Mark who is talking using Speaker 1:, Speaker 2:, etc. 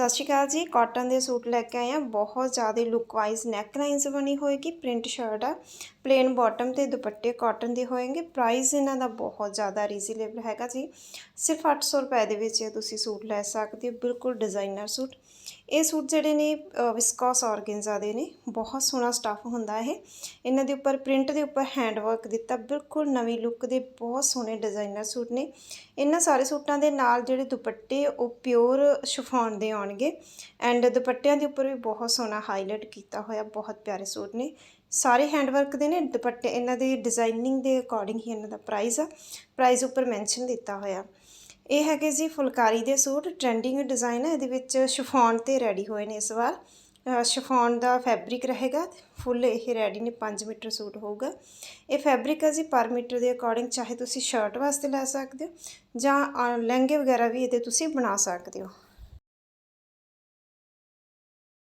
Speaker 1: ਸਤਿ ਸ਼੍ਰੀ ਅਕਾਲ ਜੀ। ਕਾਟਨ ਦੇ ਸੂਟ ਲੈ ਕੇ ਆਏ ਆ ਬਹੁਤ ਜ਼ਿਆਦਾ ਲੁੱਕ ਵਾਈਜ਼ ਨੈਕ ਲਾਈਨਸ ਬਣੀ ਹੋਏਗੀ। ਪ੍ਰਿੰਟ ਸ਼ਰਟ ਆ। ਪਲੇਨ ਬਾਟਮ ਤੇ ਦੁਪੱਟੇ ਕਾਟਨ ਦੇ ਹੋਣਗੇ ਪ੍ਰਾਈਸ ਇਹਨਾਂ ਦਾ ਬਹੁਤ ਜ਼ਿਆਦਾ ਰੀਜ਼ਨੇਬਲ ਹੈਗਾ ਜੀ। ਸਿਰਫ 800 ਰੁਪਏ ਦੇ ਵਿੱਚ ਇਹ ਤੁਸੀਂ ਸੂਟ ਲੈ ਸਕਦੇ ਹੋ। ਬਿਲਕੁਲ ਡਿਜ਼ਾਈਨਰ ਸੂਟ। ਇਹ ਸੂਟ ਜਿਹੜੇ ਨੇ ਵਿਸਕੋਸ ਆਰਗੈਂਜ਼ਾ ਦੇ ਨੇ। ਬਹੁਤ ਸੋਹਣਾ ਸਟੱਫ ਹੁੰਦਾ ਇਹ। ਇਹਨਾਂ ਦੇ ਉੱਪਰ ਪ੍ਰਿੰਟ ਦੇ ਉੱਪਰ ਹੈਂਡ ਵਰਕ ਦਿੱਤਾ। ਬਿਲਕੁਲ ਨਵੀਂ ਲੁੱਕ ਦੇ ਬਹੁਤ ਸੋਹਣੇ ਡਿਜ਼ਾਈਨਰ ਸੂਟ ਨੇ। ਇਹਨਾਂ ਸਾਰੇ ਸੂਟਾਂ ਦੇ ਨਾਲ ਜਿਹੜੇ ਦੁਪੱਟੇ, ਉਹ ਪਿਓਰ ਸ਼ਿਫੋਨ ਦੇ ਆਉਣਗੇ। ਐਂਡ ਦੁਪੱਟਿਆਂ ਦੇ ਉੱਪਰ ਵੀ ਬਹੁਤ ਸੋਹਣਾ ਹਾਈਲਾਈਟ ਕੀਤਾ ਹੋਇਆ। ਬਹੁਤ ਪਿਆਰੇ ਸੂਟ ਨੇ। ਸਾਰੇ ਹੈਂਡ ਵਰਕ ਦੇ ਨੇ। ਦੁਪੱਟੇ ਇਹਨਾਂ ਦੇ ਡਿਜ਼ਾਈਨਿੰਗ ਦੇ ਅਕੋਰਡਿੰਗ ਹੀ ਇਹਨਾਂ ਦਾ ਪ੍ਰਾਈਸ ਆ। ਪ੍ਰਾਈਸ ਉੱਪਰ ਮੈਂਸ਼ਨ ਦਿੱਤਾ ਹੋਇਆ। ਇਹ ਹੈਗੇ ਜੀ ਫੁਲਕਾਰੀ ਦੇ ਸੂਟ ਟ੍ਰੈਂਡਿੰਗ ਡਿਜ਼ਾਈਨ ਹੈ ਇਹਦੇ ਵਿੱਚ ਸ਼ਿਫੋਨ ਤੇ ਰੈਡੀ ਹੋਏ ਨੇ ਇਸ ਵਾਰ। ਅ, ਸ਼ਿਫੋਨ ਦਾ ਫੈਬਰਿਕ ਰਹੇਗਾ ਫੁੱਲ ਇਹ ਰੈਡੀ ਨੇ 5 ਮੀਟਰ ਸੂਟ ਹੋਊਗਾ। ਇਹ ਫੈਬਰਿਕ ਹੈ ਜੀ ਪਰ ਮੀਟਰ ਦੇ ਅਕੋਰਡਿੰਗ ਚਾਹੇ ਤੁਸੀਂ ਸ਼ਰਟ ਵਾਸਤੇ ਲੈ ਸਕਦੇ ਹੋ ਜਾਂ ਲਹਿੰਗੇ ਵਗੈਰਾ ਵੀ ਇਹਦੇ ਤੁਸੀਂ ਬਣਾ ਸਕਦੇ ਹੋ।